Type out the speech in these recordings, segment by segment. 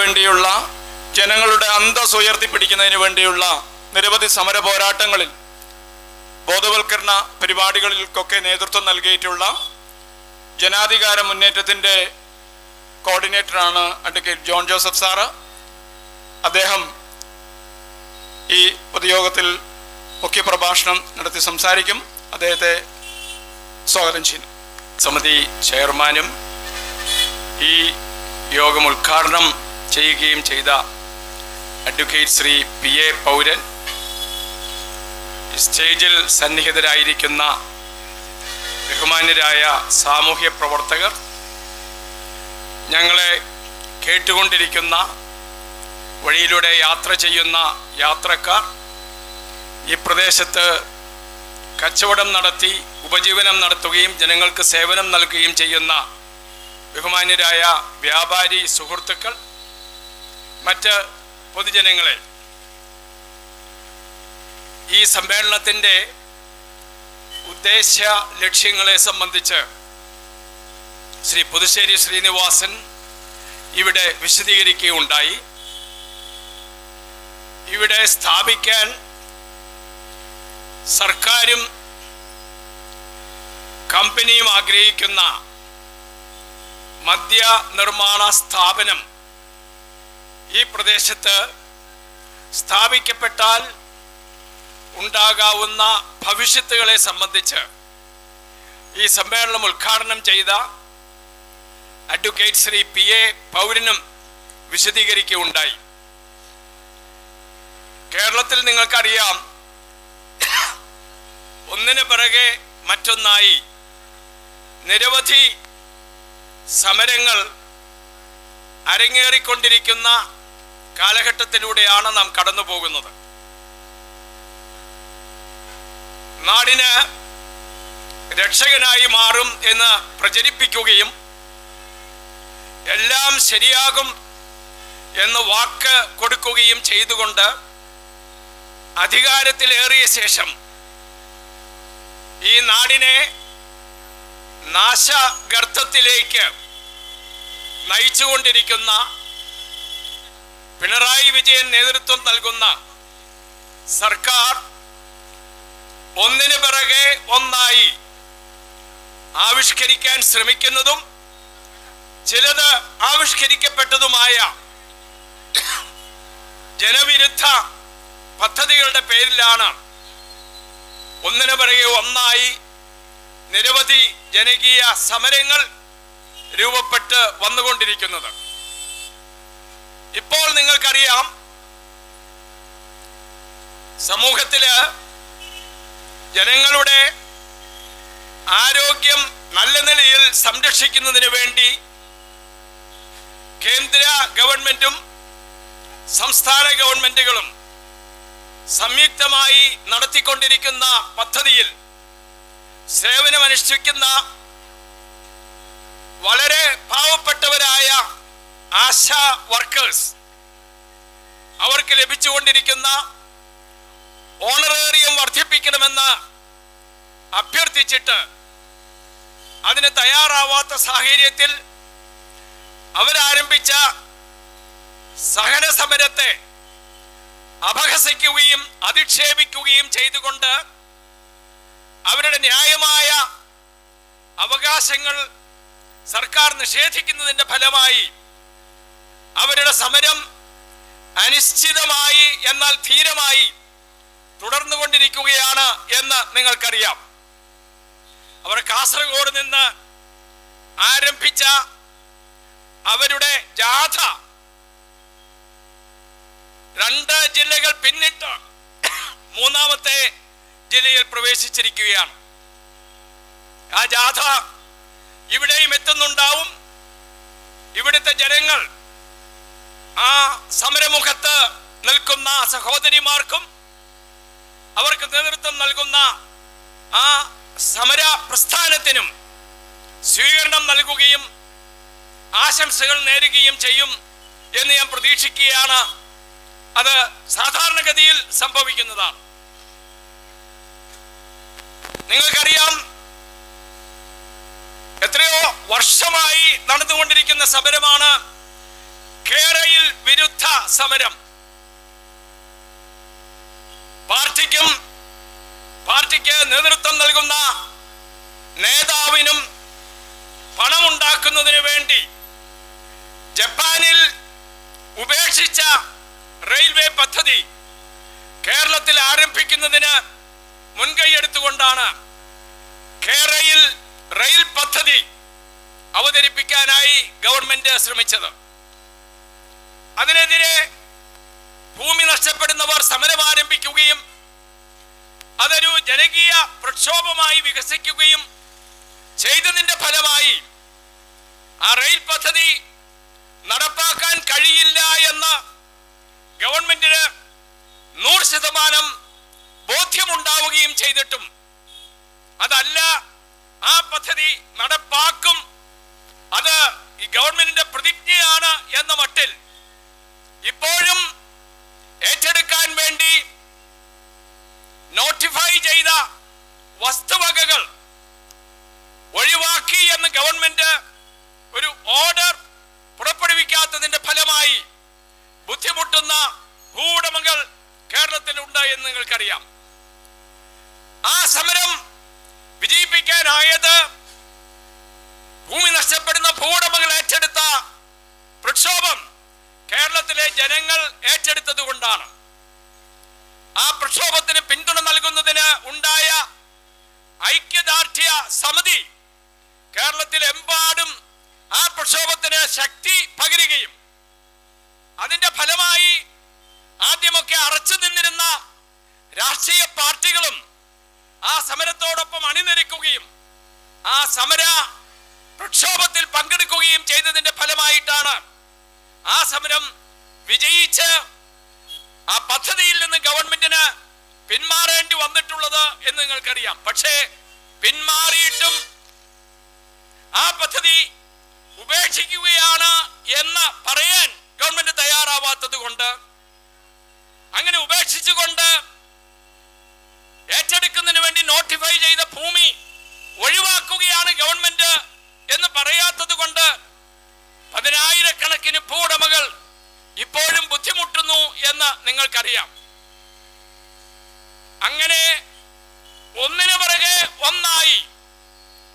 വേണ്ടിയുള്ള ജനങ്ങളുടെ അന്തസ് ഉയർത്തിപ്പിടിക്കുന്നതിന് വേണ്ടിയുള്ള നിരവധി സമര പോരാട്ടങ്ങളിൽ ബോധവൽക്കരണ പരിപാടികളിൽക്കൊക്കെ നേതൃത്വം നൽകിയിട്ടുള്ള ജനാധികാര മുന്നേറ്റത്തിന്റെ കോർഡിനേറ്ററാണ് അഡ്വക്കേറ്റ് ജോൺ ജോസഫ് സാറ്. അദ്ദേഹം ഈ പൊതുയോഗത്തിൽ മുഖ്യപ്രഭാഷണം നടത്തി സംസാരിക്കും. അദ്ദേഹത്തെ സ്വാഗതം ചെയ്യുന്നു. സമിതി ചെയർമാനും ഈ യോഗം ഉദ്ഘാടനം ചെയ്യുകയും ചെയ്ത അഡ്വക്കേറ്റ് ശ്രീ പി എ പൗരൻ സ്റ്റേജിൽ സന്നിഹിതരായിരിക്കുന്ന ബഹുമാന്യരായ സാമൂഹ്യ പ്രവർത്തകർ ഞങ്ങളെ കേട്ടുകൊണ്ടിരിക്കുന്ന വഴിയിലൂടെ യാത്ര ചെയ്യുന്ന യാത്രക്കാർ ഈ പ്രദേശത്ത് കച്ചവടം നടത്തി ഉപജീവനം നടത്തുകയും ജനങ്ങൾക്ക് സേവനം നൽകുകയും ചെയ്യുന്ന ബഹുമാന്യരായ വ്യാപാരി സുഹൃത്തുക്കൾ മറ്റ് പൊതുജനങ്ങളെ ഈ സമ്മേളനത്തിന്റെ ഉദ്ദേശ ലക്ഷ്യങ്ങളെ സംബന്ധിച്ച് ശ്രീ പുതുശ്ശേരി ശ്രീനിവാസൻ ഇവിടെ വിശദീകരിക്കുകയുണ്ടായി. ഇവിടെ സ്ഥാപിക്കാൻ സർക്കാരും കമ്പനിയും ആഗ്രഹിക്കുന്ന മദ്യ നിർമ്മാണ സ്ഥാപനം ഈ പ്രദേശത്ത് സ്ഥാപിക്കപ്പെട്ടാൽ ഉണ്ടാകാവുന്ന ഭവിഷ്യത്തുകളെ സംബന്ധിച്ച് ഈ സമ്മേളനം ഉദ്ഘാടനം ചെയ്ത അഡ്വക്കേറ്റ് ശ്രീ പി എ പൗരനും വിശദീകരിക്കുകയുണ്ടായി. കേരളത്തിൽ നിങ്ങൾക്കറിയാം ഒന്നിന് പിറകെ മറ്റൊന്നായി നിരവധി സമരങ്ങൾ അരങ്ങേറിക്കൊണ്ടിരിക്കുന്ന കാലഘട്ടത്തിലൂടെയാണ് നാം കടന്നു പോകുന്നത് നാടിന് രക്ഷകനായി മാറും എന്ന് പ്രചരിപ്പിക്കുകയും എല്ലാം ശരിയാകും എന്ന് വാക്ക് കൊടുക്കുകയും ചെയ്തുകൊണ്ട് അധികാരത്തിലേറിയ ശേഷം ഈ നാടിനെ നാശഗർത്തത്തിലേക്ക് നയിച്ചുകൊണ്ടിരിക്കുന്ന പിണറായി വിജയൻ നേതൃത്വം നൽകുന്ന സർക്കാർ ഒന്നിനു പിറകെ ഒന്നായി ആവിഷ്കരിക്കാൻ ശ്രമിക്കുന്നതും ചിലത് ആവിഷ്കരിക്കപ്പെട്ടതുമായ ജനവിരുദ്ധ പദ്ധതികളുടെ പേരിലാണ് ഒന്നിനു പിറകെ ഒന്നായി നിരവധി ജനകീയ സമരങ്ങൾ രൂപപ്പെട്ട് വന്നുകൊണ്ടിരിക്കുന്നത്. ഇപ്പോൾ നിങ്ങൾക്കറിയാം സമൂഹത്തിൽ ജനങ്ങളുടെ ആരോഗ്യം നല്ല നിലയിൽ സംരക്ഷിക്കുന്നതിന് വേണ്ടി കേന്ദ്ര ഗവൺമെന്റും സംസ്ഥാന ഗവൺമെന്റുകളും സംയുക്തമായി നടത്തിക്കൊണ്ടിരിക്കുന്ന പദ്ധതിയിൽ സേവനമനുഷ്ഠിക്കുന്ന വളരെ പാവപ്പെട്ടവരായ ആശാ വർക്കേഴ്സ്. അവർക്ക് ലഭിച്ചുകൊണ്ടിരിക്കുന്ന ഓണറേറിയം വർദ്ധിപ്പിക്കണമെന്ന് അഭ്യർത്ഥിച്ചിട്ട് അതിന് തയ്യാറാവാത്ത സാഹചര്യത്തിൽ അവരാരംഭിച്ച സഹന സമരത്തെ അപഹസിക്കുകയും അധിക്ഷേപിക്കുകയും ചെയ്തുകൊണ്ട് അവരുടെ ന്യായമായ അവകാശങ്ങൾ സർക്കാർ നിഷേധിക്കുന്നതിന്റെ ഫലമായി അവരുടെ സമരം അനിശ്ചിതമായി എന്നാൽ ധീരമായി തുടർന്നു കൊണ്ടിരിക്കുകയാണ് എന്ന് നിങ്ങൾക്കറിയാം. അവർ കാസർഗോഡ് നിന്ന് ആരംഭിച്ച അവരുടെ ജാഥ രണ്ട് ജില്ലകൾ പിന്നിട്ട് മൂന്നാമത്തെ ജില്ലയിൽ പ്രവേശിച്ചിരിക്കുകയാണ്. ആ ജാഥ ഇവിടെയും എത്തുന്നുണ്ടാവും. ഇവിടുത്തെ ജനങ്ങൾ ആ സമരമുഖത്ത് നിൽക്കുന്ന സഹോദരിമാർക്കും അവർക്ക് നേതൃത്വം നൽകുന്ന ആ സമര പ്രസ്ഥാനത്തിനും സ്വീകരണം നൽകുകയും ആശംസകൾ നേരുകയും ചെയ്യും എന്ന് ഞാൻ പ്രതീക്ഷിക്കുകയാണ്. അത് സാധാരണഗതിയിൽ സംഭവിക്കുന്നതാണ്. നിങ്ങൾക്കറിയാം എത്രയോ വർഷമായി നടന്നുകൊണ്ടിരിക്കുന്ന സമരമാണ് കേരയിൽ വിരുദ്ധ സമരം. പാർട്ടിക്കും പാർട്ടിക്ക് നേതൃത്വം നൽകുന്ന നേതാവിനും പണമുണ്ടാക്കുന്നതിന് വേണ്ടി ജപ്പാനിൽ ഉപേക്ഷിച്ച റെയിൽവേ പദ്ധതി കേരളത്തിൽ ആരംഭിക്കുന്നതിന് മുൻകൈയെടുത്തുകൊണ്ടാണ് കേരളയിൽ റെയിൽ പദ്ധതി അവതരിപ്പിക്കാനായി ഗവൺമെന്റ് ശ്രമിച്ചത്. അതിനെതിരെ ഭൂമി നഷ്ടപ്പെടുന്നവർ സമരം ആരംഭിക്കുകയും അതൊരു ജനകീയ പ്രക്ഷോഭമായി വികസിക്കുകയും ചെയ്തതിന്റെ ഫലമായി ആ റെയിൽ പദ്ധതി നടപ്പാക്കാൻ കഴിയില്ല എന്ന ഗവൺമെന്റിന് നൂറ് ശതമാനം ബോധ്യമുണ്ടാവുകയും ചെയ്തിട്ടും അതല്ല ആ പദ്ധതി നടപ്പാക്കും. അത് ഈ ഗവൺമെന്റിന്റെ പ്രതിജ്ഞയാണ് എന്ന മട്ടിൽ ഇപ്പോഴും ഏറ്റെടുക്കാൻ വേണ്ടി നോട്ടിഫൈ ചെയ്ത വസ്തുവകകൾ ഒഴിവാക്കി എന്ന് ഗവൺമെന്റ് ഒരു ഓർഡർ പുറപ്പെടുവിക്കാത്തതിന്റെ ഫലമായി ബുദ്ധിമുട്ടുന്ന ഭൂവുടമകൾ കേരളത്തിലുണ്ട് എന്ന് നിങ്ങൾക്കറിയാം. ആ സമരം വിജയിപ്പിക്കാനായത് ഭൂമി നഷ്ടപ്പെടുന്ന ഭൂവുടമകൾ ഏറ്റെടുത്ത പ്രക്ഷോഭം കേരളത്തിലെ ജനങ്ങൾ ഏറ്റെടുത്തത് കൊണ്ടാണ്. ആ പ്രക്ഷോഭത്തിന് പിന്തുണ നൽകുന്നതിന് ഉണ്ടായ ഐക്യദാർഢ്യ സമിതി കേരളത്തിലെമ്പാടും ആ പ്രക്ഷോഭത്തിന് ശക്തി പകരുകയും അതിന്റെ ഫലമായി ആദ്യമൊക്കെ അറച്ചു നിന്നിരുന്ന രാഷ്ട്രീയ പാർട്ടികളും ആ സമരത്തോടൊപ്പം അണിനിരക്കുകയും ആ സമര പ്രക്ഷോഭത്തിൽ പങ്കെടുക്കുകയും ചെയ്തതിന്റെ ഫലമായിട്ടാണ് ആ സമരം വിജയിച്ച് ആ പദ്ധതിയിൽ നിന്ന് ഗവൺമെന്റിന് പിന്മാറേണ്ടി വന്നിട്ടുള്ളത് എന്ന് നിങ്ങൾക്കറിയാം. പക്ഷേ പിന്മാറിയിട്ടും ആ പദ്ധതി ഉപേക്ഷിക്കുകയാണ് എന്ന് പറയാൻ ഗവൺമെന്റ് തയ്യാറാവാത്തത് കൊണ്ട് അങ്ങനെ ഉപേക്ഷിച്ചുകൊണ്ട് ഏറ്റെടുക്കുന്നതിന് വേണ്ടി നോട്ടിഫൈ ചെയ്ത ഭൂമി ഒഴിവാക്കുകയാണ് ഗവൺമെന്റ് എന്ന് പറയാത്തത് കൊണ്ട് പതിനായിരക്കണക്കിന് ഭൂവുടമകൾ ഇപ്പോഴും ബുദ്ധിമുട്ടുന്നു എന്ന് നിങ്ങൾക്കറിയാം. അങ്ങനെ ഒന്നിനു പിറകെ ഒന്നായി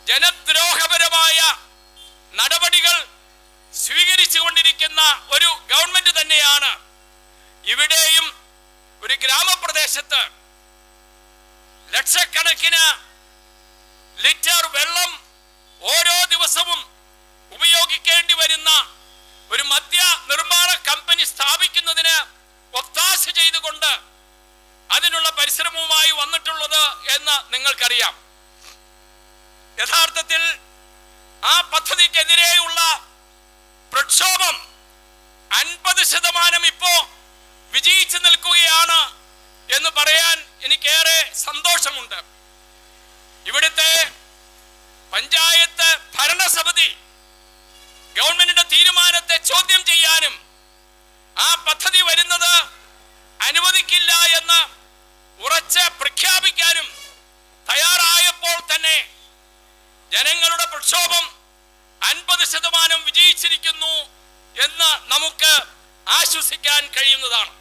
ജനദ്രോഹപരമായ നടപടികൾ സ്വീകരിച്ചുകൊണ്ടിരിക്കുന്ന ഒരു ഗവൺമെന്റ് തന്നെയാണ് ഇവിടെയും ഒരു ഗ്രാമപ്രദേശത്ത് ലക്ഷക്കണക്കിന് ലിറ്റർ വെള്ളം ഓരോ ദിവസവും ഉപയോഗിക്കേണ്ടി വരുന്ന ഒരു മദ്യ നിർമ്മാണ കമ്പനി സ്ഥാപിക്കുന്നതിന് ഒത്താശ ചെയ്തുകൊണ്ട് അതിനുള്ള പരിശ്രമവുമായി വന്നിട്ടുള്ളത് എന്ന് നിങ്ങൾക്കറിയാം. യഥാർത്ഥത്തിൽ ആ പദ്ധതിക്കെതിരെയുള്ള പ്രക്ഷോഭം അൻപത് ശതമാനം ഇപ്പോ വിജയിച്ചു നിൽക്കുകയാണ് എന്ന് പറയാൻ എനിക്കേറെ സന്തോഷമുണ്ട്. ഇവിടുത്തെ പഞ്ചായത്ത് ഭരണസമിതി ഗവൺമെന്റിന്റെ തീരുമാനത്തെ ചോദ്യം ചെയ്യാനും ആ പദ്ധതി വരുന്നത് അനുവദിക്കില്ല എന്ന് ഉറച്ച് പ്രഖ്യാപിക്കാനും തയ്യാറായപ്പോൾ തന്നെ ജനങ്ങളുടെ പ്രക്ഷോഭം അൻപത് ശതമാനം വിജയിച്ചിരിക്കുന്നു എന്ന് നമുക്ക് ആശ്വസിക്കാൻ കഴിയുന്നതാണ്.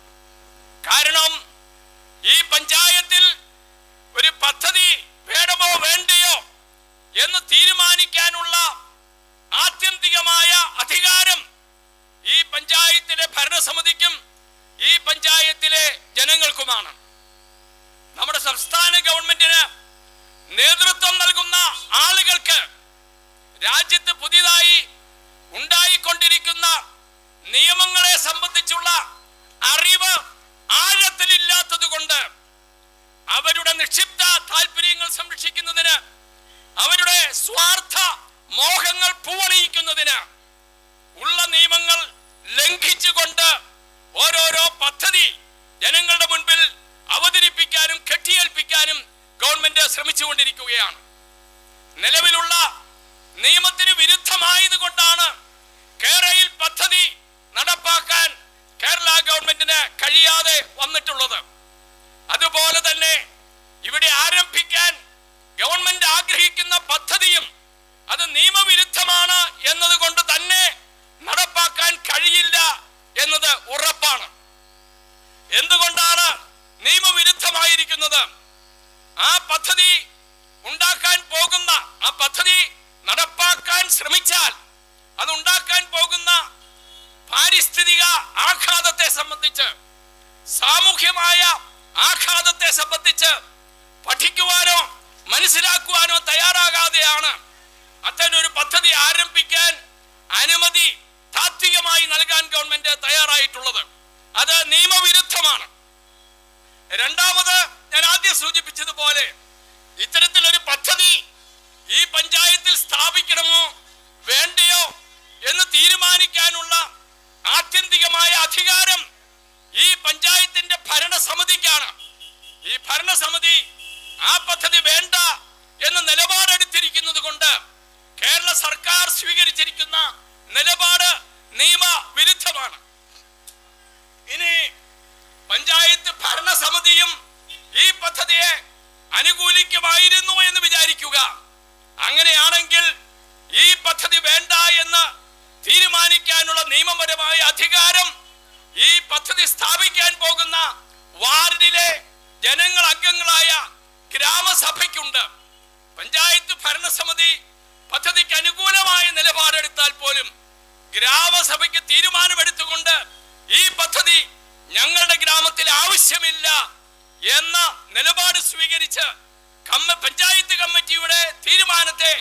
പറയുകയാണ് മനസ്സിലാക്കുവാനോ തയ്യാറാകാതെയാണ് അത്തരൊരു പദ്ധതി ആരംഭിക്കാൻ അനുമതി താത്വികമായി നൽകാൻ ഗവൺമെന്റ് തയ്യാറായിട്ടുള്ളത്. അത് നിയമവിരുദ്ധമാണ്. രണ്ടാമത് ഞാൻ ആദ്യം സൂചിപ്പിച്ചതുപോലെ ഇത്തരത്തിലൊരു പദ്ധതി ഈ പഞ്ചായത്തിൽ സ്ഥാപിക്കണമോ വേണ്ടയോ എന്ന് തീരുമാനിക്കാനുള്ള ആത്യന്തികമായ അധികാരം ഈ പഞ്ചായത്തിന്റെ ഭരണസമിതിക്കാണ്. ഈ ഭരണസമിതി ആ പദ്ധതി വേണ്ട എന്ന നിലപാടെടുത്തിരിക്കുന്നത് കൊണ്ട് കേരള സർക്കാർ സ്വീകരിച്ചിരിക്കുന്ന നിലപാട് നിയമവിരുദ്ധമാണ് ഇനി പഞ്ചായത്ത് ഭരണസമിതിയും ഈ പദ്ധതിയെ അനുകൂലിക്കുമായിരുന്നു എന്ന് വിചാരിക്കുക. അങ്ങനെയാണെങ്കിൽ ഈ പദ്ധതി വേണ്ട എന്ന് തീരുമാനിക്കാനുള്ള നിയമപരമായ അധികാരം ഈ പദ്ധതി സ്ഥാപിക്കാൻ പോകുന്ന വാർഡിലെ ജനങ്ങൾ അംഗങ്ങളായ ഗ്രാമസഭയ്ക്കുണ്ട്. പഞ്ചായത്ത് ഭരണസമിതി പദ്ധതിക്ക് അനുകൂലമായ നിലപാടെടുത്താൽ പോലും ഗ്രാമസഭയ്ക്ക് തീരുമാനമെടുത്തുകൊണ്ട് ഈ പദ്ധതി ഞങ്ങളുടെ ഗ്രാമത്തിൽ ആവശ്യമില്ല എന്ന നിലപാട് സ്വീകരിച്ച് കമ്മ പഞ്ചായത്ത് കമ്മിറ്റിയുടെ തീരുമാനത്തെ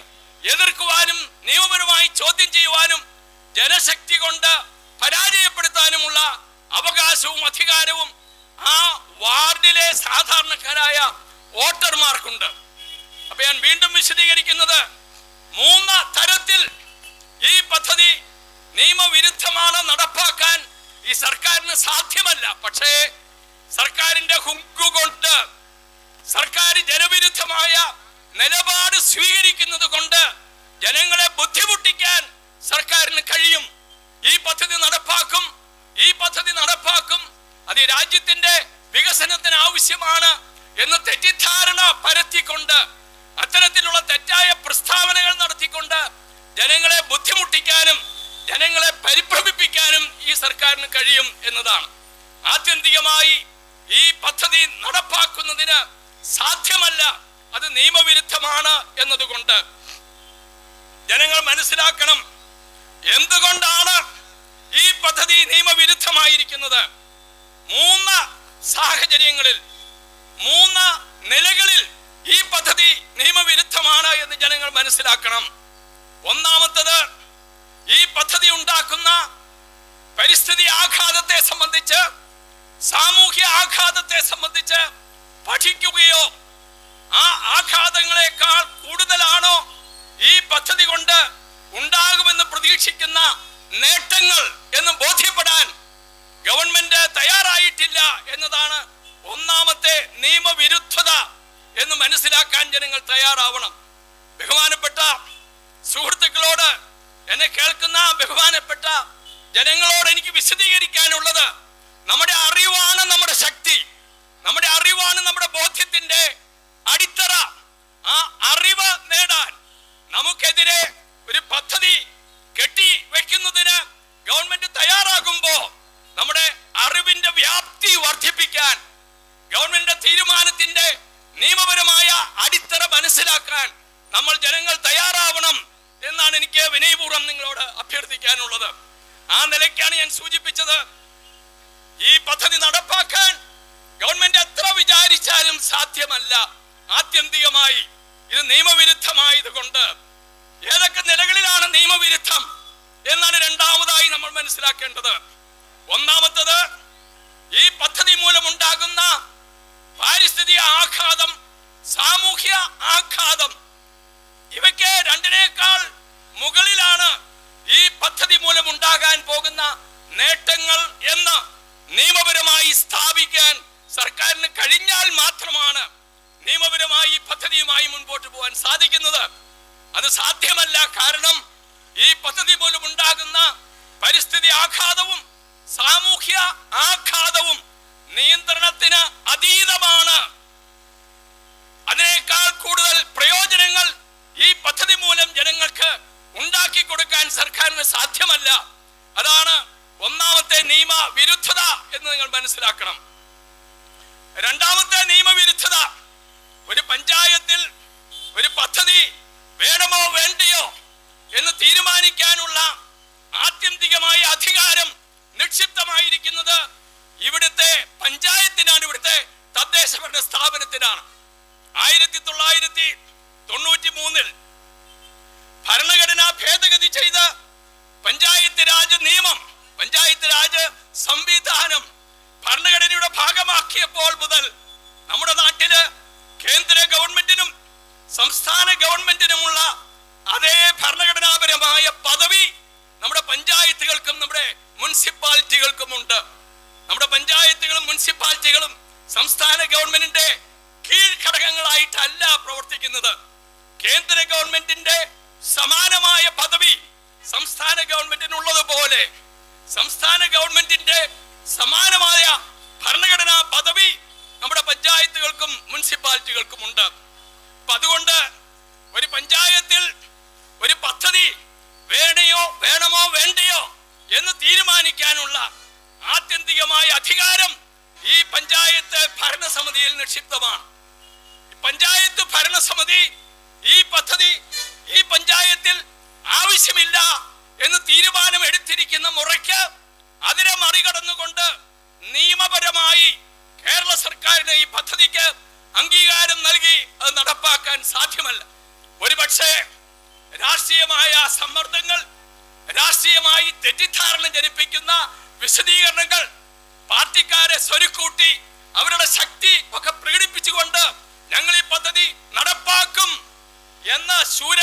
എതിർക്കുവാനും നിയമപരമായി ചോദ്യം ചെയ്യുവാനും ജനശക്തി കൊണ്ട് പരാജയപ്പെടുത്താനുമുള്ള അവകാശവും അധികാരവും ആ വാർഡിലെ സാധാരണക്കാരായ വോട്ടർമാർക്കുണ്ട്. അപ്പൊ ഞാൻ വീണ്ടും വിശദീകരിക്കുന്നത് മൂന്ന് തരത്തിൽ ഈ പദ്ധതി നിയമവിരുദ്ധമാണ് നടപ്പാക്കാൻ ഈ സർക്കാരിന് സാധ്യമല്ല. പക്ഷേ സർക്കാരിന്റെ കൊണ്ട് സർക്കാർ ജനവിരുദ്ധമായ നിലപാട് സ്വീകരിക്കുന്നത് കൊണ്ട് ജനങ്ങളെ ബുദ്ധിമുട്ടിക്കാൻ സർക്കാരിന് കഴിയും. ഈ പദ്ധതി നടപ്പാക്കും ഈ പദ്ധതി നടപ്പാക്കും. അത് രാജ്യത്തിന്റെ വികസനത്തിന് ആവശ്യമാണ് എന്ന് തെറ്റിദ്ധാരണ പരത്തിക്കൊണ്ട് അത്തരത്തിലുള്ള തെറ്റായ പ്രസ്താവനകൾ നടത്തിക്കൊണ്ട് ജനങ്ങളെ ബുദ്ധിമുട്ടിക്കാനും ജനങ്ങളെ പരിഭ്രമിപ്പിക്കാനും ഈ സർക്കാരിന് കഴിയും എന്നതാണ്. ആത്യന്തികമായി ഈ പദ്ധതി നടപ്പാക്കുന്നതിന് സാധ്യമല്ല അത് നിയമവിരുദ്ധമാണ് എന്നതുകൊണ്ട്. ജനങ്ങൾ മനസ്സിലാക്കണം എന്തുകൊണ്ടാണ് ഈ പദ്ധതി നിയമവിരുദ്ധമായിരിക്കുന്നത്. മൂന്ന് സാഹചര്യങ്ങളിൽ മൂന്ന് നിലകളിൽ ഈ പദ്ധതി നിയമവിരുദ്ധമാണ് എന്ന് ജനങ്ങൾ മനസ്സിലാക്കണം. ഒന്നാമത്തത് ഈ പദ്ധതി ഉണ്ടാക്കുന്ന പരിസ്ഥിതി ആഘാതത്തെ സംബന്ധിച്ച് സാമൂഹ്യ ആഘാതത്തെ സംബന്ധിച്ച് പഠിക്കുകയോ ആ ആഘാതങ്ങളെക്കാൾ കൂടുതലാണോ ഈ പദ്ധതി കൊണ്ട് ഉണ്ടാകുമെന്ന് പ്രതീക്ഷിക്കുന്ന നേട്ടങ്ങൾ എന്ന് ബോധ്യപ്പെടാൻ ഗവൺമെന്റ് തയ്യാറായിട്ടില്ല എന്നതാണ് ഒന്നാമത്തെ നിയമവിരുദ്ധത. എന്ന് മനസ്സിലാക്കാൻ ജനങ്ങൾ തയ്യാറാവണം. ബഹുമാനപ്പെട്ട സുഹൃത്തുക്കളോട് എന്നെ കേൾക്കുന്ന ബഹുമാനപ്പെട്ട ജനങ്ങളോട് എനിക്ക് വിശദീകരിക്കാനുള്ളത് നമ്മുടെ അറിവാണ് നമ്മുടെ ശക്തി. നമ്മുടെ അറിവാണ് നമ്മുടെ ബോധ്യത്തിന്റെ അടിത്തറ. ആ അറിവ് നേടാൻ നമുക്കെതിരെ ഒരു പദ്ധതി കെട്ടി വെക്കുന്നതിന് ഗവൺമെന്റ് തയ്യാറാകുമ്പോ നമ്മുടെ അറിവിന്റെ വ്യാപ്തി വർദ്ധിപ്പിക്കാൻ ഗവൺമെന്റ് തീരുമാനത്തിന്റെ നിയമപരമായ അടിത്തറ മനസ്സിലാക്കാൻ നമ്മൾ ജനങ്ങൾ തയ്യാറാവണം എന്നാണ് എനിക്ക് വിനയപൂർവം നിങ്ങളോട് അഭ്യർത്ഥിക്കാനുള്ളത്. ആ നിലയ്ക്കാണ് ഞാൻ സൂചിപ്പിച്ചത്. ഈ പദ്ധതി നടപ്പാക്കാൻ ഗവൺമെന്റ് എത്ര വിചാരിച്ചാലും സാധ്യമല്ല. ആത്യന്തികമായി ഇത് നിയമവിരുദ്ധമായതുകൊണ്ട് ഏതൊക്കെ നിലകളിലാണ് നിയമവിരുദ്ധം എന്നാണ് രണ്ടാമതായി നമ്മൾ മനസ്സിലാക്കേണ്ടത്. ഒന്നാമത്തത് ഈ പദ്ധതി മൂലമുണ്ടാകുന്ന പാരിസ്ഥിതിക ആഘാതം സാമൂഹ്യ ആഘാതം ഇവയ്ക്ക് രണ്ടിനേക്കാൾ മുകളിലാണ് ഈ പദ്ധതി മൂലം ഉണ്ടാകാൻ പോകുന്ന നേട്ടങ്ങൾ എന്ന് നിയമപരമായി സ്ഥാപിക്കാൻ സർക്കാരിന് കഴിഞ്ഞാൽ മാത്രമാണ് നിയമപരമായി പദ്ധതിയുമായി മുൻപോട്ട് പോകാൻ സാധിക്കുന്നത്. അത് സാധ്യമല്ല. കാരണം ഈ പദ്ധതി മൂലം ഉണ്ടാകുന്ന പരിസ്ഥിതി ആഘാതവും സാമൂഹ്യ ആഘാതവും നിയന്ത്രണത്തിന് അതീതമാണ്. അതിനേക്കാൾ കൂടുതൽ പ്രയോജനങ്ങൾ ഈ പദ്ധതി മൂലം ജനങ്ങൾക്ക് ഉണ്ടാക്കി കൊടുക്കാൻ സർക്കാരിന് സാധ്യമല്ല. അതാണ് ഒന്നാമത്തെ നിയമ വിരുദ്ധത എന്ന് നിങ്ങൾ മനസ്സിലാക്കണം. രണ്ടാമത്തെ നിയമവിരുദ്ധത ഒരു പഞ്ചായത്തിൽ ഒരു പദ്ധതി വേണമോ വേണ്ടയോ എന്ന് തീരുമാനിക്കാനുള്ള ആത്യന്തികമായ അധികാരം നിക്ഷിപ്തമായിരിക്കുന്നത് ഇവിടുത്തെ പഞ്ചായത്തിനാണ് ഇവിടുത്തെ തദ്ദേശ ഭരണ സ്ഥാപനത്തിനാണ്. ആയിരത്തി തൊള്ളായിരത്തി തൊണ്ണൂറ്റി മൂന്നിൽ ഭരണഘടനാ ഭേദഗതി ചെയ്ത പഞ്ചായത്ത് രാജ് നിയമം പഞ്ചായത്ത് രാജ് സംവിധാനം ഭരണഘടനയുടെ ഭാഗമാക്കിയപ്പോൾ മുതൽ നമ്മുടെ നാട്ടിൽ കേന്ദ്ര ഗവൺമെന്റിനും സംസ്ഥാന ഗവൺമെന്റിനുമുള്ള അതേ ഭരണഘടനാപരമായ പദവി നമ്മുടെ പഞ്ചായത്തുകൾക്കും നമ്മുടെ മുനിസിപ്പാലിറ്റികൾക്കും ഉണ്ട് നമ്മുടെ പഞ്ചായത്തുകളും മുനിസിപ്പാലിറ്റികളും സംസ്ഥാന ഗവൺമെന്റിന്റെ കീഴ്ഘടകങ്ങളായിട്ടല്ല പ്രവർത്തിക്കുന്നത്. കേന്ദ്ര ഗവൺമെന്റിന്റെ സമാനമായ പദവി സംസ്ഥാന ഗവൺമെന്റിനുള്ളതുപോലെ സംസ്ഥാന ഗവൺമെന്റിന്റെ സമാനമായ ഭരണഘടനാ പദവി നമ്മുടെ പഞ്ചായത്തുകൾക്കും മുനിസിപ്പാലിറ്റികൾക്കും ഉണ്ട്. അപ്പൊ അതുകൊണ്ട് ഒരു പഞ്ചായത്തിൽ ഒരു പദ്ധതി വേണയോ വേണമോ വേണ്ടയോ എന്ന് തീരുമാനിക്കാനുള്ള ആത്യന്തികമായ അധികാരം ഈ പഞ്ചായത്ത് ഭരണസമിതിയിൽ നിക്ഷിപ്തമാണ്. പഞ്ചായത്ത് ഭരണസമിതി ഈ പദ്ധതി ഈ പഞ്ചായത്തിൽ ആവശ്യമില്ല എന്ന് തീരുമാനം എടുത്തിരിക്കുന്ന മുറയ്ക്ക് അതിനെ മറികടന്നുകൊണ്ട് നിയമപരമായി കേരള സർക്കാരിന് ഈ പദ്ധതിക്ക് അംഗീകാരം നൽകി അത് നടപ്പാക്കാൻ സാധ്യമല്ല. ഒരുപക്ഷെ രാഷ്ട്രീയമായ സമ്മർദ്ദങ്ങൾ രാഷ്ട്രീയമായി തെറ്റിദ്ധാരണ ജനിപ്പിക്കുന്ന വിശദീകരണങ്ങൾ പാർട്ടിക്കാരെ സ്വരുക്കൂട്ടി അവരുടെ ശക്തി ഒക്കെ പ്രകടിപ്പിച്ചുകൊണ്ട് ഞങ്ങൾ ഈ പദ്ധതി നടപ്പാക്കും എന്ന ശൂര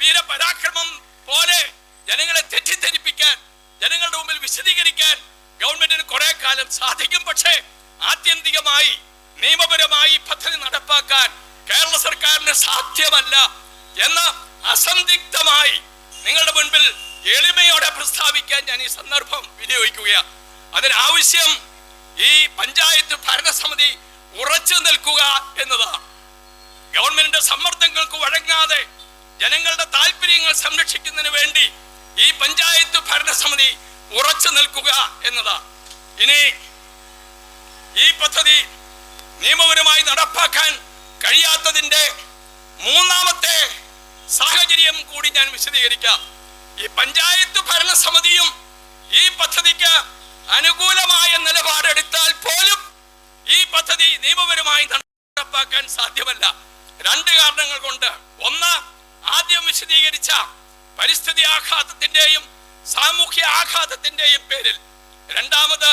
വീര പരാക്രമം പോലെ ജനങ്ങളെ തെറ്റിദ്ധരിപ്പിക്കാൻ ജനങ്ങളുടെ മുമ്പിൽ വിശദീകരിക്കാൻ ഗവൺമെന്റിന് കുറെ കാലം സാധിക്കും. പക്ഷേ ആത്യന്തികമായി നിയമപരമായി പദ്ധതി നടപ്പാക്കാൻ കേരള സർക്കാരിന് സാധ്യമല്ല എന്ന അസന്ധിഗ്ധമായി നിങ്ങളുടെ മുൻപിൽ എളിമയോടെ പ്രസ്താവിക്കാൻ ഞാൻ ഈ സന്ദർഭം വിനിയോഗിക്കുകയാണ്. അതിനാവശ്യം ഈ പഞ്ചായത്ത് ഭരണസമിതി ഉറച്ചു നിൽക്കുക എന്നതാണ്. ഗവൺമെന്റിന്റെ സമ്മർദ്ദങ്ങൾക്ക് വഴങ്ങാതെ ജനങ്ങളുടെ താല്പര്യങ്ങൾ സംരക്ഷിക്കുന്നതിന് വേണ്ടി ഈ പഞ്ചായത്ത് ഭരണസമിതി ഉറച്ചു നിൽക്കുക എന്നതാ ഇനി ഈ പദ്ധതി നിയമപരമായി നടപ്പാക്കാൻ കഴിയാത്തതിന്റെ മൂന്നാമത്തെ സാഹചര്യം കൂടി ഞാൻ വിശദീകരിക്കാം. ഈ പഞ്ചായത്ത് ഭരണസമിതിയും ഈ പദ്ധതിക്ക് അനുകൂലമായ നിലപാടെടുത്താൽ പോലും ഈ പദ്ധതി നിയമപരമായി നടപ്പാക്കാൻ സാധ്യമല്ല. രണ്ട് കാരണങ്ങൾ കൊണ്ട്. ഒന്ന് ആദ്യം വിശദീകരിച്ച പരിസ്ഥിതി ആഘാതത്തിന്റെയും സാമൂഹ്യ ആഘാതത്തിന്റെയും പേരിൽ. രണ്ടാമത്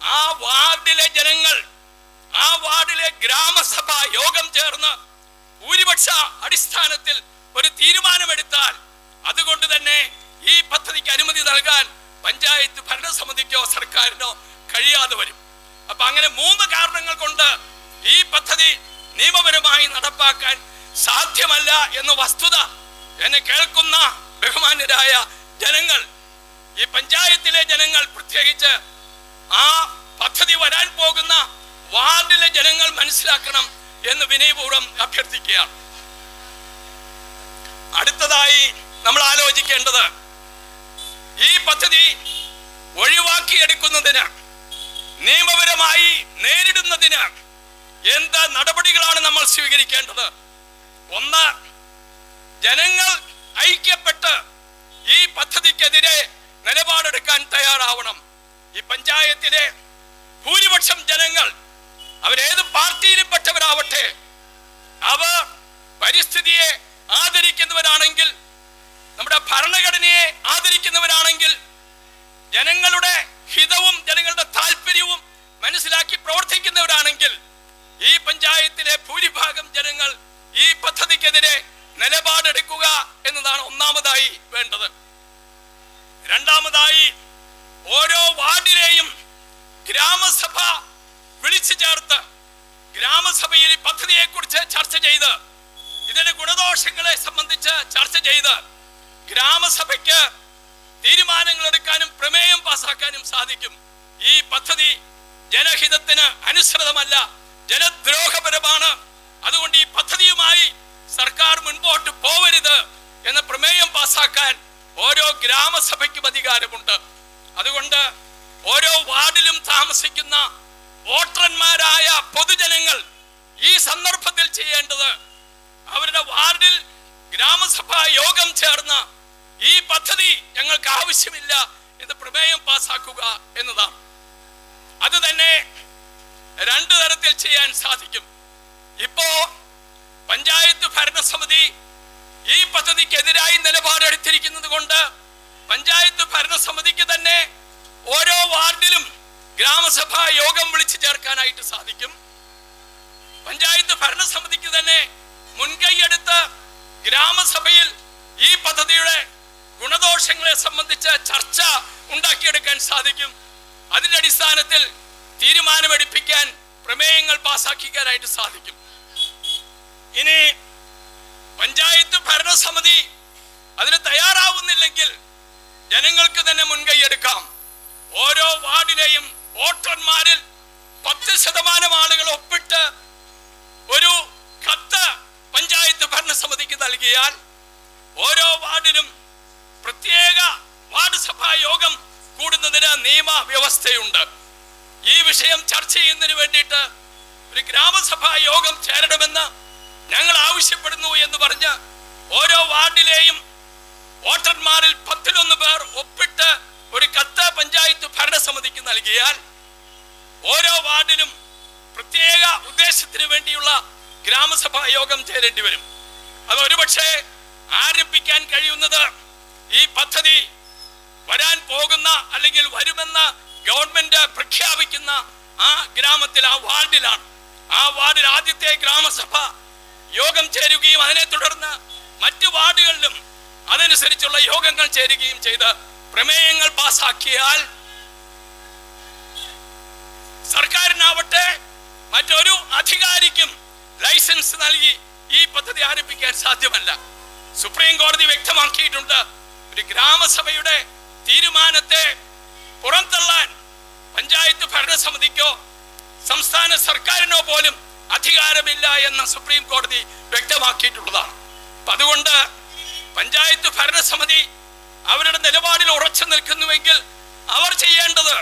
ആ വാർഡിലെ ജനങ്ങൾ ആ വാർഡിലെ ഗ്രാമസഭ യോഗം ചേർന്ന് ഭൂരിപക്ഷ അടിസ്ഥാനത്തിൽ ഒരു തീരുമാനമെടുത്താൽ അതുകൊണ്ട് തന്നെ ഈ പദ്ധതിക്ക് അനുമതി നൽകാൻ പഞ്ചായത്ത് ഭരണസമിതിക്കോ സർക്കാരിനോ കഴിയാതെ വരും. അപ്പൊ അങ്ങനെ മൂന്ന് കാരണങ്ങൾ കൊണ്ട് ഈ പദ്ധതി നിയമപരമായി നടപ്പാക്കാൻ സാധ്യമല്ല എന്ന വസ്തുത എന്നെ കേൾക്കുന്ന ബഹുമാന്യരായ ജനങ്ങൾ ഈ പഞ്ചായത്തിലെ ജനങ്ങൾ പ്രത്യേകിച്ച് ആ പദ്ധതി വരാൻ പോകുന്ന വാർഡിലെ ജനങ്ങൾ മനസ്സിലാക്കണം എന്ന് വിനയപൂർവം അഭ്യർത്ഥിക്കുകയാണ്. അടുത്തതായി നമ്മൾ ആലോചിക്കേണ്ടത് ഈ പദ്ധതി ഒഴിവാക്കിയെടുക്കുന്നതിന് നിയമപരമായി നേരിടുന്നതിന് എന്ത് നടപടികളാണ് നമ്മൾ സ്വീകരിക്കേണ്ടത്? ഒന്ന് ജനങ്ങൾ ഐക്യപ്പെട്ട് ഈ പദ്ധതിക്കെതിരെ നിലപാടെടുക്കാൻ തയ്യാറാവണം. ഈ പഞ്ചായത്തിലെ ഭൂരിപക്ഷം ജനങ്ങൾ അവരേത് പാർട്ടിയിൽപ്പെട്ടവരാവട്ടെ അവർ പരിസ്ഥിതിയെ ആദരിക്കുന്നവരാണെങ്കിൽ നമ്മുടെ ഭരണഘടനയെ ആദരിക്കുന്നവരാണെങ്കിൽ ജനങ്ങളുടെ ഹിതവും ജനങ്ങളുടെ താല്പര്യവും മനസ്സിലാക്കി പ്രവർത്തിക്കുന്നവരാണെങ്കിൽ ഈ പഞ്ചായത്തിലെ ഭൂരിഭാഗം ജനങ്ങൾ ഈ പദ്ധതിക്കെതിരെ നിലപാടെടുക്കുക എന്നതാണ് ഒന്നാമതായി വേണ്ടത്. രണ്ടാമതായി ഓരോ വാർഡിലെയും ഗ്രാമസഭ വിളിച്ചു ചേർത്ത് ഗ്രാമസഭയിൽ ഈ പദ്ധതിയെക്കുറിച്ച് ചർച്ച ചെയ്ത് ഇതിന്റെ ഗുണദോഷങ്ങളെ സംബന്ധിച്ച് ചർച്ച ചെയ്ത് ഗ്രാമസഭയ്ക്ക് തീരുമാനങ്ങൾ എടുക്കാനും പ്രമേയം പാസാക്കാനും സാധിക്കും. ഈ പദ്ധതി ജനഹിതത്തിന് അനുസൃതമല്ല ജനദ്രോഹപരമാണ്. അതുകൊണ്ട് ഈ പദ്ധതിയുമായി സർക്കാർ മുൻപോട്ട് പോവരുത് എന്ന പ്രമേയം പാസാക്കാൻ ഓരോ ഗ്രാമസഭയ്ക്കും അധികാരമുണ്ട്. അതുകൊണ്ട് ഓരോ വാർഡിലും താമസിക്കുന്ന വോട്ടർമാരായ പൊതുജനങ്ങൾ ഈ സന്ദർഭത്തിൽ ചെയ്യേണ്ടത് അവരുടെ വാർഡിൽ ഗ്രാമസഭാ യോഗം ചേർന്ന് ഈ പദ്ധതി ഞങ്ങൾക്ക് ആവശ്യമില്ല എന്ന് പ്രമേയം പാസാക്കുക എന്നതാണ്. അത് തന്നെ രണ്ടു തരത്തിൽ ചെയ്യാൻ സാധിക്കും. ഇപ്പോ പഞ്ചായത്ത് ഭരണസമിതി ഈ പദ്ധതിക്കെതിരായി നിലപാടെടുത്തിരിക്കുന്നത് കൊണ്ട് പഞ്ചായത്ത് ഭരണസമിതിക്ക് തന്നെ ഓരോ വാർഡിലും ഗ്രാമസഭാ യോഗം വിളിച്ചു ചേർക്കാനായിട്ട് സാധിക്കും. പഞ്ചായത്ത് ഭരണസമിതിക്ക് തന്നെ മുൻകൈയെടുത്ത് ഗ്രാമസഭയിൽ ഈ പദ്ധതിയുടെ ഗുണദോഷങ്ങളെ സംബന്ധിച്ച ചർച്ച ഉണ്ടാക്കിയെടുക്കാൻ സാധിക്കും. അതിന്റെ അടിസ്ഥാനത്തിൽ തീരുമാനമെടുപ്പിക്കാൻ പ്രമേയങ്ങൾ പാസാക്കിക്കാനായിട്ട് സാധിക്കും. ഇനി പഞ്ചായത്ത് ഭരണസമിതി അതിന് തയ്യാറാവുന്നില്ലെങ്കിൽ ജനങ്ങൾക്ക് തന്നെ മുൻകൈയെടുക്കാം ഓരോ വാർഡിലെയും വോട്ടർമാരിൽ പത്ത് ശതമാനം ആളുകൾ ഒപ്പിട്ട് ഒരു കത്ത് പഞ്ചായത്ത് ഭരണസമിതിക്ക് നൽകിയാൽ ഓരോ വാർഡിലും പ്രത്യേക വാർഡ് സഭാ യോഗം കൂടുന്നതിന് നിയമ വ്യവസ്ഥയുണ്ട്. ഈ വിഷയം ചർച്ച ചെയ്യുന്നതിന് വേണ്ടിയിട്ട് ഒരു ഗ്രാമസഭാ യോഗം ചേരണമെന്ന് ഞങ്ങൾ ആവശ്യപ്പെടുന്നു എന്ന് പറഞ്ഞ് ഓരോ വാർഡിലെയും വോട്ടർമാരിൽ പത്തിലൊന്ന് പേർ ഒപ്പിട്ട് ഒരു കത്ത് പഞ്ചായത്ത് ഭരണസമിതിക്ക് നൽകിയാൽ ഓരോ വാർഡിലും പ്രത്യേക ഉദ്ദേശത്തിന് വേണ്ടിയുള്ള ഗ്രാമസഭാ യോഗം ചേരേണ്ടി വരും. അത് ഒരുപക്ഷെ ആരംഭിക്കാൻ കഴിയുന്നത് ഈ പദ്ധതി വരാൻ പോകുന്ന അല്ലെങ്കിൽ വരുമെന്ന ഗവൺമെന്റ് പ്രഖ്യാപിക്കുന്ന ആ ഗ്രാമത്തിൽ ആ വാർഡിലാണ്. ആ വാർഡിൽ ആദ്യത്തെ ഗ്രാമസഭ യോഗം ചേരുകയും അതിനെ തുടർന്ന് മറ്റു വാർഡുകളിലും അതനുസരിച്ചുള്ള യോഗങ്ങൾ ചേരുകയും ചെയ്ത് പ്രമേയങ്ങൾ പാസാക്കിയാൽ സർക്കാരിനാവട്ടെ മറ്റൊരു അധികാരിക്കും ലൈസൻസ് നൽകി ഈ പദ്ധതി ആരംഭിക്കാൻ സാധ്യമല്ല. സുപ്രീം കോടതി വ്യക്തമാക്കിയിട്ടുണ്ട്. ഒരു ഗ്രാമസഭയുടെ തീരുമാനത്തെ പുറന്തള്ളാൻ പഞ്ചായത്ത് ഭരണസമിതിക്കോ സംസ്ഥാന സർക്കാരിനോ പോലും അധികാരമില്ല എന്ന് സുപ്രീം കോടതി വ്യക്തമാക്കിയിട്ടുള്ളതാണ്. അപ്പൊ അതുകൊണ്ട് പഞ്ചായത്ത് ഭരണസമിതി അവരുടെ നിലപാടിൽ ഉറച്ചു നിൽക്കുന്നുവെങ്കിൽ അവർ ചെയ്യേണ്ടത്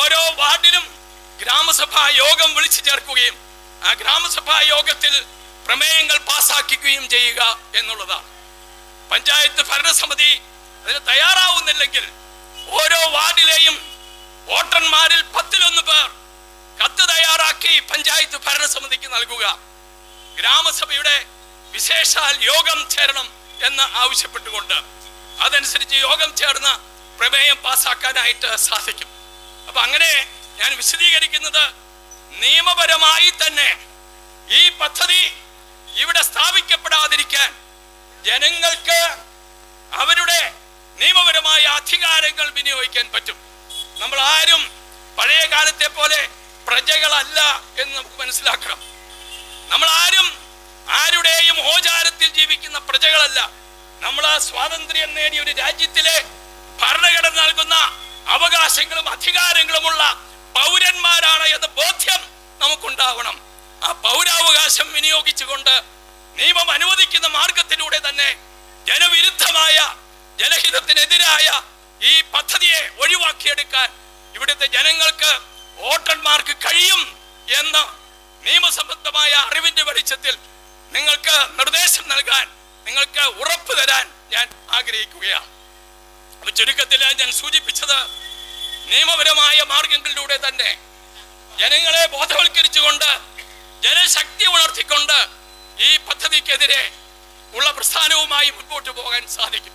ഓരോ വാർഡിലും ഗ്രാമസഭാ യോഗം വിളിച്ചു ചേർക്കുകയും ആ ഗ്രാമസഭാ യോഗത്തിൽ പ്രമേയങ്ങൾ പാസാക്കിക്കുകയും ചെയ്യുക എന്നുള്ളതാണ്. പഞ്ചായത്ത് ഭരണസമിതി അതിന് തയ്യാറാവുന്നില്ലെങ്കിൽ ഓരോ വാർഡിലെയും വോട്ടർമാരിൽ പത്തിലൊന്ന് പേർ കത്ത് തയ്യാറാക്കി പഞ്ചായത്ത് ഭരണസമിതിക്ക് നൽകുക. ഗ്രാമസഭയുടെ വിശേഷാൽ യോഗം ചേരണം എന്ന് ആവശ്യപ്പെട്ടുകൊണ്ട് അതനുസരിച്ച് യോഗം ചേർന്ന് പ്രമേയം പാസാക്കാനായിട്ട് സാധിക്കും. അപ്പൊ അങ്ങനെ ഞാൻ വിശദീകരിക്കുന്നത് നിയമപരമായി തന്നെ ഈ പദ്ധതി ഇവിടെ സ്ഥാപിക്കപ്പെടാതിരിക്കാൻ ജനങ്ങൾക്ക് അവരുടെ നിയമപരമായ അധികാരങ്ങൾ വിനിയോഗിക്കാൻ പറ്റും. നമ്മൾ ആരും പഴയ കാലത്തെ പോലെ പ്രജകളല്ല എന്ന് നമുക്ക് മനസ്സിലാക്കണം. നമ്മൾ ആരും ആരുടെയും ഓചാരത്തിൽ ജീവിക്കുന്ന പ്രജകളല്ല. നമ്മൾ ആ സ്വാതന്ത്ര്യം നേടിയ ഒരു രാജ്യത്തിലെ ഭരണഘടന നൽകുന്ന അവകാശങ്ങളും അധികാരങ്ങളുമുള്ള പൗരന്മാരാണ് എന്ന ബോധ്യം നമുക്കുണ്ടാവണം. ആ പൗരാവകാശം വിനിയോഗിച്ചുകൊണ്ട് നിയമം അനുവദിക്കുന്ന മാർഗത്തിലൂടെ തന്നെ ജനവിരുദ്ധമായ ജനഹിതത്തിനെതിരായ ഈ പദ്ധതിയെ ഒഴിവാക്കിയെടുക്കാൻ ഇവിടുത്തെ ജനങ്ങൾക്ക് വോട്ടർമാർക്ക് കഴിയും എന്ന നിയമസംബന്ധമായ അറിവിന്റെ വെളിച്ചത്തിൽ നിങ്ങൾക്ക് നിർദ്ദേശം നൽകാൻ നിങ്ങൾക്ക് ഉറപ്പ് തരാൻ ഞാൻ ആഗ്രഹിക്കുകയാണ്. അപ്പൊ ചുരുക്കത്തിൽ ഞാൻ സൂചിപ്പിച്ചത് നിയമപരമായ മാർഗങ്ങളിലൂടെ തന്നെ ജനങ്ങളെ ബോധവൽക്കരിച്ചുകൊണ്ട് ജനശക്തി ഉണർത്തിക്കൊണ്ട് ഈ പദ്ധതിക്കെതിരെ ഉള്ള പ്രസ്ഥാനവുമായി മുൻപോട്ട് പോകാൻ സാധിക്കും.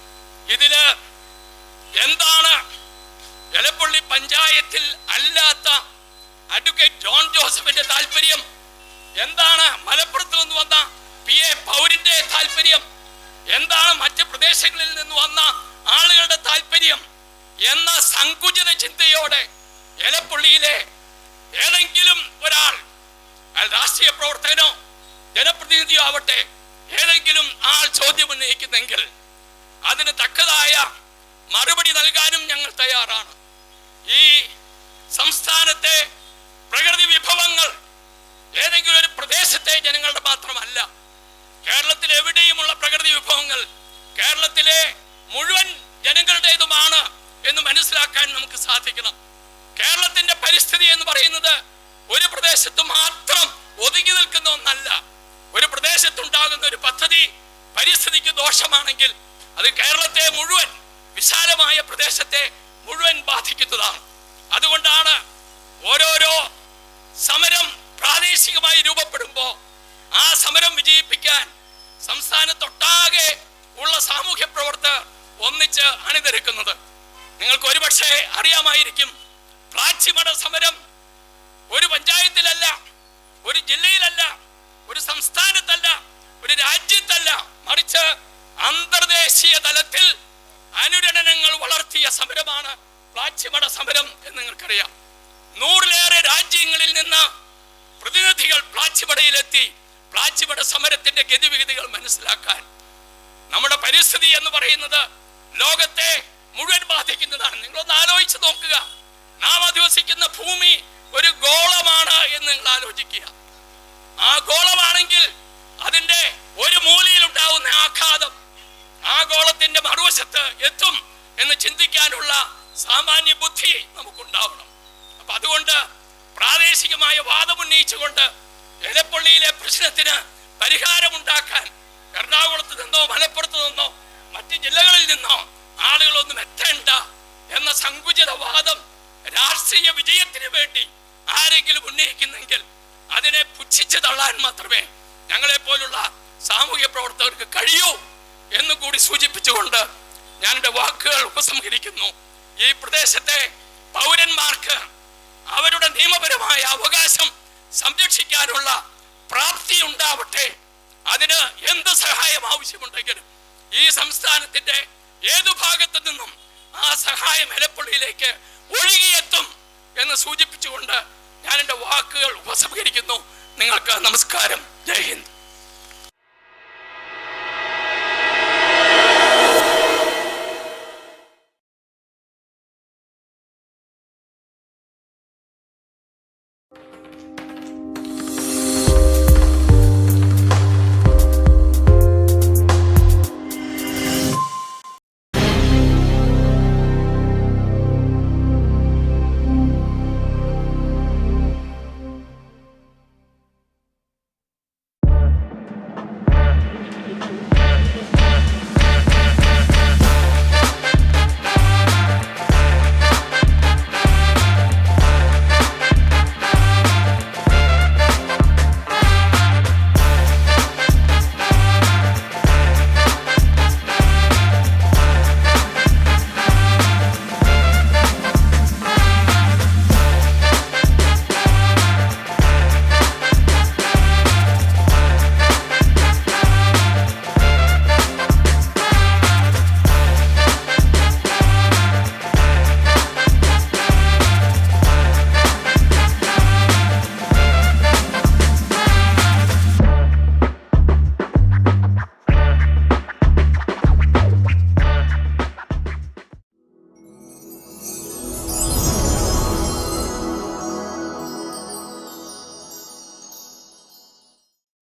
ഇതിൽ എന്താണ് എലപ്പള്ളി പഞ്ചായത്തിൽ അല്ലാത്ത അഡ്വക്കേറ്റ് ജോൺ ജോസഫിന്റെ താല്പര്യം? എന്താണ് മലപ്പുറത്ത് നിന്ന് വന്ന പി എ പൗരിന്റെ താല്പര്യം? എന്താണ് മറ്റ് പ്രദേശങ്ങളിൽ നിന്ന് വന്ന ആളുകളുടെ താല്പര്യം? എന്ന സങ്കുചിത ചിന്തയോടെ എലപ്പള്ളിയിലെ ഏതെങ്കിലും ഒരാൾ രാഷ്ട്രീയ പ്രവർത്തകനോ ജനപ്രതിനിധിയോ ആവട്ടെ ഏതെങ്കിലും ആൾ ചോദ്യം ഉന്നയിക്കുന്നെങ്കിൽ അതിന് തക്കതായ മറുപടി നൽകാനും ഞങ്ങൾ തയ്യാറാണ്. ഈ സംസ്ഥാനത്തെ പ്രകൃതി വിഭവങ്ങൾ ഏതെങ്കിലും ഒരു പ്രദേശത്തെ ജനങ്ങളുടെ മാത്രമല്ല കേരളത്തിൽ എവിടെയുമുള്ള പ്രകൃതി വിഭവങ്ങൾ കേരളത്തിലെ മുഴുവൻ ജനങ്ങളുടേതുമാണ് എന്ന് മനസ്സിലാക്കാൻ നമുക്ക് സാധിക്കണം. കേരളത്തിന്റെ പരിസ്ഥിതി എന്ന് പറയുന്നത് ഒരു പ്രദേശത്ത് മാത്രം ഒതുങ്ങി നിൽക്കുന്ന ഒന്നല്ല. ഒരു പ്രദേശത്തുണ്ടാകുന്ന ഒരു പദ്ധതി പരിസ്ഥിതിക്ക് ദോഷമാണെങ്കിൽ അത് കേരളത്തെ മുഴുവൻ വിശാലമായ പ്രദേശത്തെ മുഴുവൻ ബാധിക്കുന്നതാണ്. അതുകൊണ്ടാണ് ഓരോരോ സമരം പ്രാദേശികമായി രൂപപ്പെടുമ്പോൾ ആ സമരം വിജയിപ്പിക്കാൻ സംസ്ഥാനത്തൊട്ടാകെ ഉള്ള സാമൂഹ്യ പ്രവർത്തകർ ഒന്നിച്ച് അണിനിരക്കുന്നത്. നിങ്ങൾക്ക് ഒരുപക്ഷെ അറിയാമായിരിക്കും പ്ലാച്ചിമട സമരം ഒരു പഞ്ചായത്തിലല്ല ഒരു ജില്ലയിലല്ല ഒരു സംസ്ഥാനത്തല്ല ഒരു രാജ്യത്തല്ല. മറിച്ച് അന്തർദേശീയ തലത്തിൽ അനുരണനങ്ങൾ വളർത്തിയ സമരമാണ് പ്ലാച്ചിമട സമരം എന്ന് നിങ്ങൾക്കറിയാം. നൂറിലേറെ രാജ്യങ്ങളിൽ നിന്ന് പ്രതിനിധികൾ പ്ലാച്ചിമടയിലെത്തി പ്ലാച്ചിമട സമരത്തിന്റെ ഗതിവിഗതികൾ മനസ്സിലാക്കാൻ. നമ്മുടെ പരിസ്ഥിതി എന്ന് പറയുന്നത് ലോകത്തെ മുഴുവൻ ബാധിക്കുന്നതാണ്. നിങ്ങളൊന്ന് ആലോചിച്ച് നോക്കുക. നാം അധിവസിക്കുന്ന ഭൂമി ഒരു ഗോളമാണ് എന്ന് നിങ്ങൾ ആലോചിക്കുക. ആ ഗോളമാണെങ്കിൽ അതിന്റെ ഒരു മൂലയിൽ ഉണ്ടാവുന്ന ആഘാതം ആ ഗോളത്തിന്റെ മറുവശത്ത് എത്തും എന്ന് ചിന്തിക്കാനുള്ള സാമാന്യ ബുദ്ധി നമുക്കുണ്ടാവണം. അപ്പൊ അതുകൊണ്ട് പ്രാദേശികമായ വാദം വാദമുന്നയിച്ചുകൊണ്ട് എലപ്പള്ളിയിലെ പ്രശ്നത്തിന് പരിഹാരമുണ്ടാക്കാൻ എറണാകുളത്ത് നിന്നോ മലപ്പുറത്ത് നിന്നോ മറ്റ് ജില്ലകളിൽ നിന്നോ ആളുകളൊന്നും എത്തേണ്ട എന്ന സങ്കുചിത വാദം രാഷ്ട്രീയ വിജയത്തിന് വേണ്ടി ആരെങ്കിലും ഉന്നയിക്കുന്നെങ്കിൽ അതിനെ പുച്ഛിച്ച് തള്ളാൻ മാത്രമേ ഞങ്ങളെ പോലുള്ള സാമൂഹ്യ പ്രവർത്തകർക്ക് കഴിയൂ എന്ന് കൂടി സൂചിപ്പിച്ചുകൊണ്ട് ഞാൻ എന്റെ വാക്കുകൾ ഉപസംഹരിക്കുന്നു. ഈ പ്രദേശത്തെ പൗരന്മാർക്ക് അവരുടെ നിയമപരമായ അവകാശം സംരക്ഷിക്കാനുള്ള പ്രാപ്തി ഉണ്ടാവട്ടെ. അതിന് എന്ത് സഹായം ആവശ്യമുണ്ടെങ്കിലും ഈ സംസ്ഥാനത്തിന്റെ ഏതു ഭാഗത്തു നിന്നും ആ സഹായം എലപ്പള്ളിയിലേക്ക് ഒഴുകിയെത്തും എന്ന് സൂചിപ്പിച്ചുകൊണ്ട് ഞാൻ എന്റെ വാക്കുകൾ ഉപസംഹരിക്കുന്നു. നിങ്ങൾക്ക് നമസ്കാരം. ജയ് ഹിന്ദ്.